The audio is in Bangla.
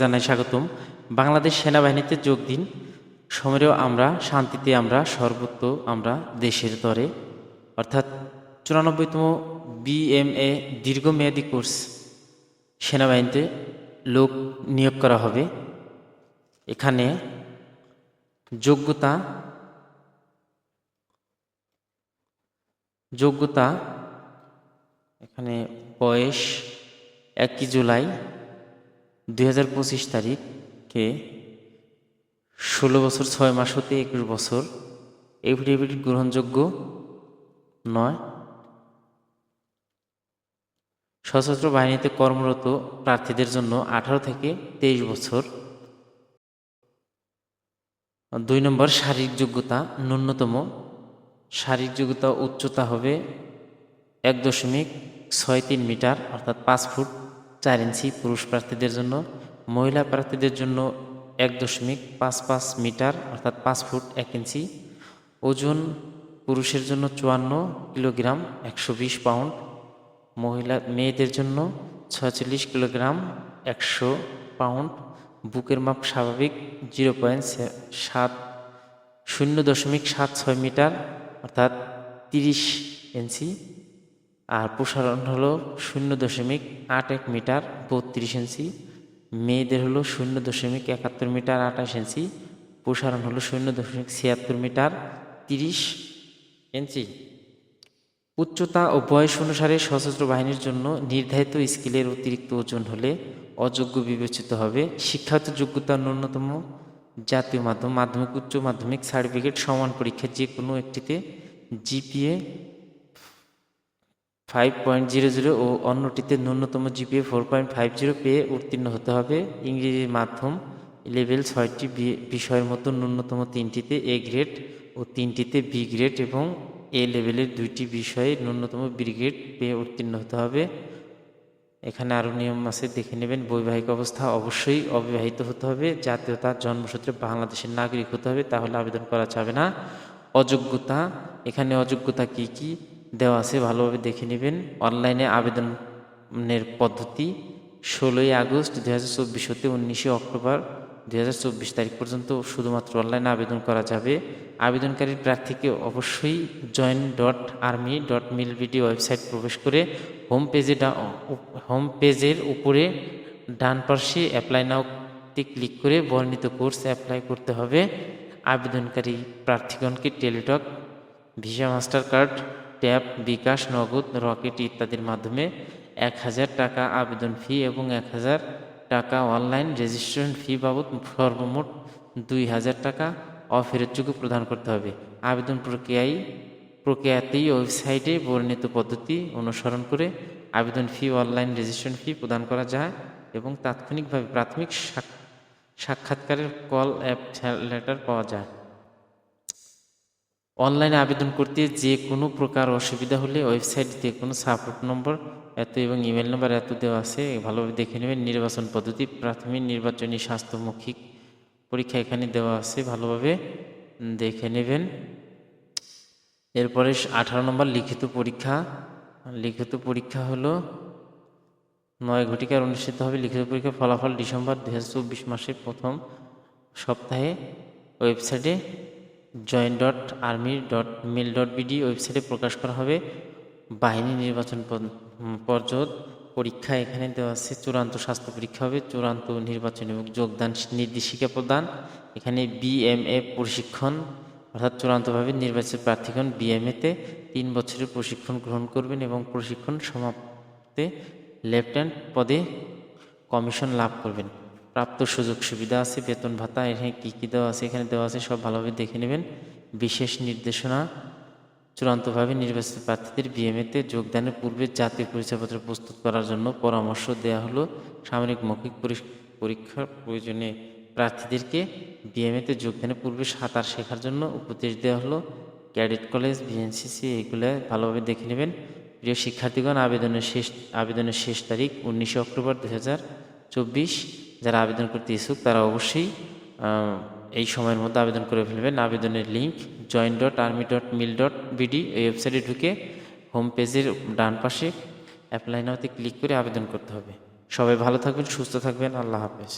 জানাই স্বাগতম। বাংলাদেশ সেনাবাহিনীতে যোগ দিন। সমরেও আমরা, শান্তিতে আমরা, সর্বত্র আমরা দেশের দরে। অর্থাৎ চুরানব্বইতম বিএমএ দীর্ঘমেয়াদী কোর্স সেনাবাহিনীতে লোক নিয়োগ করা হবে। এখানে যোগ্যতা যোগ্যতা, এখানে বয়স একই জুলাই। দুই হাজার পঁচিশ তারিখে ষোলো বছর, ছয় মাস হতে একুশ বছর এফিডেভিট গ্রহণযোগ্য নয়। সশস্ত্র বাহিনীতে কর্মরত প্রার্থীদের জন্য আঠারো থেকে তেইশ বছর। দুই নম্বর, শারীরিক যোগ্যতা ন্যূনতম। শারীরিক যোগ্যতা উচ্চতা হবে এক দশমিক ছয় তিন মিটার, অর্থাৎ পাঁচ ফুট। চার ইঞ্চি পুরুষ প্রার্থীদের জন্য, মহিলা প্রার্থীদের জন্য এক দশমিক পাঁচ পাঁচ মিটার, অর্থাৎ পাঁচ ফুট এক ইঞ্চি। ওজন পুরুষের জন্য চুয়ান্ন কিলোগ্রাম একশো বিশ পাউন্ড, মহিলা, মেয়েদের জন্য ছয়চল্লিশ কিলোগ্রাম একশো পাউন্ড। বুকের মাপ স্বাভাবিক জিরো পয়েন্ট সাত, শূন্য দশমিক সাত ছয় মিটার, অর্থাৎ তিরিশ ইঞ্চি। আর প্রসারণ হলো শূন্য দশমিক আট এক মিটার বত্রিশ ইঞ্চি মেয়েদের হলো শূন্য দশমিক একাত্তর মিটার আঠাশ ইঞ্চি প্রসারণ হলো শূন্য দশমিক ছিয়াত্তর মিটার তিরিশ ইঞ্চি উচ্চতা ও বয়স অনুসারে সশস্ত্র বাহিনীর জন্য নির্ধারিত স্কিলের অতিরিক্ত ওজন হলে অযোগ্য বিবেচিত হবে শিক্ষাগত যোগ্যতা ন্যূনতম জাতীয় মাধ্যম, মাধ্যমিক, উচ্চ মাধ্যমিক, সার্টিফিকেট, সমান পরীক্ষা যে কোনো একটিতে GPA five point zero zero ও অন্যটিতে ন্যূনতম GPA four point five zero পেয়ে উত্তীর্ণ হতে হবে। ইংরেজি মাধ্যম লেভেল ছয়টি বিষয়ের মতো ন্যূনতম তিনটিতে এ গ্রেড ও তিনটিতে বি গ্রেড এবং এ লেভেলের দুইটি বিষয়ে ন্যূনতম বি গ্রেড পেয়ে উত্তীর্ণ হতে হবে। এখানে আরও নিয়ম আছে, দেখে নেবেন। বৈবাহিক অবস্থা অবশ্যই অবিবাহিত হতে হবে। জাতীয়তা জন্মসূত্রে বাংলাদেশের নাগরিক হতে হবে, তাহলে আবেদন করা যাবে না। অযোগ্যতা, এখানে অযোগ্যতা কি কি? দেওয়া আছে, ভালোভাবে দেখে নেবেন। অনলাইনে আবেদনের পদ্ধতি, ষোলোই আগস্ট দু হাজার চব্বিশ হতে উনিশে অক্টোবর দু হাজার চব্বিশ তারিখ পর্যন্ত শুধুমাত্র অনলাইনে আবেদন করা যাবে। আবেদনকারীর প্রার্থীকে অবশ্যই join dot army dot mil BD website প্রবেশ করে হোম পেজে হোম পেজের উপরে ডান পার্শ্বে অ্যাপ্লাই নাওতে ক্লিক করে বর্ণিত কোর্স অ্যাপ্লাই করতে হবে। আবেদনকারী প্রার্থীগণকে Teletalk, Visa, Mastercard tab, bKash, Nagad, Rocket ইত্যাদির মাধ্যমে এক হাজার টাকা আবেদন ফি এবং এক হাজার টাকা অনলাইন রেজিস্ট্রেশন ফি বাবদ সর্বমোট দুই হাজার টাকা অফেরতযোগ্য প্রদান করতে হবে। আবেদন প্রক্রিয়ায়, প্রক্রিয়াতেই ওয়েবসাইটে বর্ণিত পদ্ধতি অনুসরণ করে আবেদন ফি, অনলাইন রেজিস্ট্রেশন ফি প্রদান করা যায় এবং তাৎক্ষণিকভাবে প্রাথমিক সাক- সাক্ষাৎকারের কল, অ্যাপ লেটার পাওয়া যায়। অনলাইনে আবেদন করতে যে কোনো প্রকার অসুবিধা হলে ওয়েবসাইটে কোনো সাপোর্ট নম্বর, এত এবং ইমেল নম্বর এত দেওয়া আছে, ভালোভাবে দেখে নেবেন। নির্বাচন পদ্ধতি, প্রাথমিক নির্বাচনী স্বাস্থ্য মৌখিক পরীক্ষা এখানে দেওয়া আছে, ভালোভাবে দেখে নেবেন। এরপরে আঠারো নম্বর লিখিত পরীক্ষা। লিখিত পরীক্ষা হলো নয় ঘটিকার অনুষ্ঠিত হবে লিখিত পরীক্ষার ফলাফল ডিসেম্বর দু হাজার চব্বিশ মাসের প্রথম সপ্তাহে ওয়েবসাইটে join dot army dot mail dot BD ওয়েবসাইটে প্রকাশ করা হবে। বাহিনী নির্বাচন পর্যদ পরীক্ষা এখানে দেওয়া আছে। চূড়ান্ত স্বাস্থ্য পরীক্ষা হবে। চূড়ান্ত নির্বাচন এবং যোগদান নির্দেশিকা প্রদান। এখানে বিএমএ প্রশিক্ষণ, অর্থাৎ চূড়ান্তভাবে নির্বাচিত প্রার্থীগণ বিএমএতে তিন বছরের প্রশিক্ষণ গ্রহণ করবেন এবং প্রশিক্ষণ সমাপ্তে লেফটেন্যান্ট পদে কমিশন লাভ করবেন। প্রাপ্ত সুযোগ সুবিধা আছে, বেতন ভাতা, এখানে কী কী দেওয়া আছে, এখানে দেওয়া আছে, সব ভালোভাবে দেখে নেবেন। বিশেষ নির্দেশনা, চূড়ান্তভাবে নির্বাচিত প্রার্থীদের বিএমএতে যোগদানের পূর্বে জাতীয় পরিচয়পত্র প্রস্তুত করার জন্য পরামর্শ দেওয়া হলো। সামরিক মৌখিক পরীক্ষার প্রয়োজনে প্রার্থীদেরকে বিএমএতে যোগদানের পূর্বে সাঁতার শেখার জন্য উপদেশ দেওয়া হলো। ক্যাডেট কলেজ, বিএনসিসি, এগুলো ভালোভাবে দেখে নেবেন। প্রিয় শিক্ষার্থীগণ, আবেদনের শেষ আবেদনের শেষ তারিখ উনিশে অক্টোবর দু হাজার চব্বিশ। যারা আবেদন করতে ইচ্ছুক, তারা অবশ্যই এই সময়ের মধ্যে আবেদন করে ফেলবেন। আবেদনের link join dot army dot mil dot BD এই ওয়েবসাইটে ঢুকে হোম পেজের ডান পাশে অ্যাপ্লাই নাওতে ক্লিক করে আবেদন করতে হবে। সবাই ভালো থাকবেন, সুস্থ থাকবেন। আল্লাহ হাফেজ।